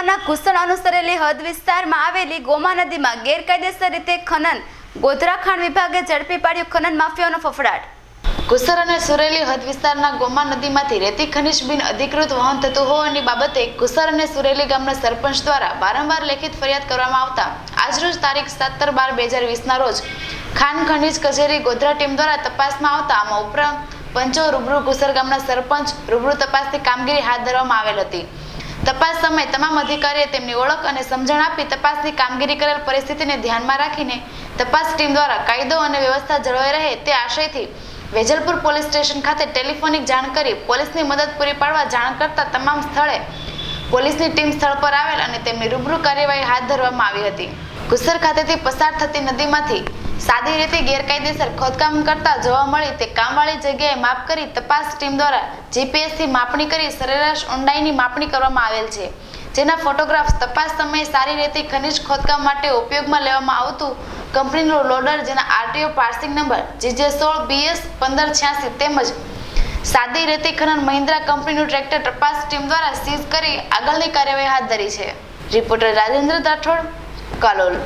તાલુકાના કુસણ અનુસરેલી હદ વિસ્તારમાં આવેલી ગોમા નદીમાં ગેરકાયદેસર રીતે ખનન. ગોધરા ખાણ વિભાગે ઝડપી પાડ્યું ખનન માફિયાનો ફફડાટ. કુસર અને સુરેલી હદ વિસ્તારના ગોમા નદીમાંથી રેતી ખનિજ બિન અધિકૃત વહન થતું હોવાની બાબતે કુસર અને સુરેલી ગામના સરપંચ દ્વારા વારંવાર લેખિત ફરિયાદ કરવામાં આવતા આજરોજ તારીખ સત્તર બાર બે હજાર વીસના રોજ ખાન ખનિજ કચેરી ગોધરા ટીમ દ્વારા તપાસમાં આવતા આમાં ઉપરાંત પંચો રૂબરૂ કુસર ગામના સરપંચ રૂબરૂ તપાસની કામગીરી હાથ ધરવામાં આવેલ હતી. તપાસ સમયે તમામ અધિકારીએ તેમની ઓળખ અને સમજણ આપી તપાસની કામગીરી કરેલ પરિસ્થિતિને ધ્યાનમાં રાખીને તપાસ ટીમ દ્વારા કાયદો અને વ્યવસ્થા જળવાઈ રહે તે આશયથી વેજલપુર પોલીસ સ્ટેશન ખાતે ટેલિફોનિક જાણ કરી પોલીસની મદદ પૂરી પાડવા જાણ કરતા તમામ સ્થળે પોલીસની ટીમ સ્થળ પર આવેલ અને તેમની રૂબરૂ કાર્યવાહી હાથ ધરવામાં આવી હતી. કુસર ખાતેથી પસાર થતી નદીમાંથી સાદી રીતે ગેરકાયદેસર ખોદકામ કરતા જોવા મળી તે કામવાળી જગ્યાએ માપ કરી તપાસ ટીમ દ્વારા જીપીએસથી માપણી કરી સરેરાશ ઊંડાઈની માપણી કરવામાં આવેલ છે. જેના ફોટોગ્રાફ્સ તપાસ સમયે સારી રીતે ખનિજ ખોદકામ માટે ઉપયોગમાં લેવામાં આવતું કંપનીનું લોડર જેના આરટીઓ પાર્સિંગ નંબર જીજે સોળ બીએસ પંદર છ્યાસી તેમજ સાદી રેતી ખનન મહિન્દ્રા કંપનીનું ટ્રેક્ટર તપાસ ટીમ દ્વારા સીઝ કરી આગળની કાર્યવાહી હાથ ધરી છે. Reporter Rajendra Rathod Calor.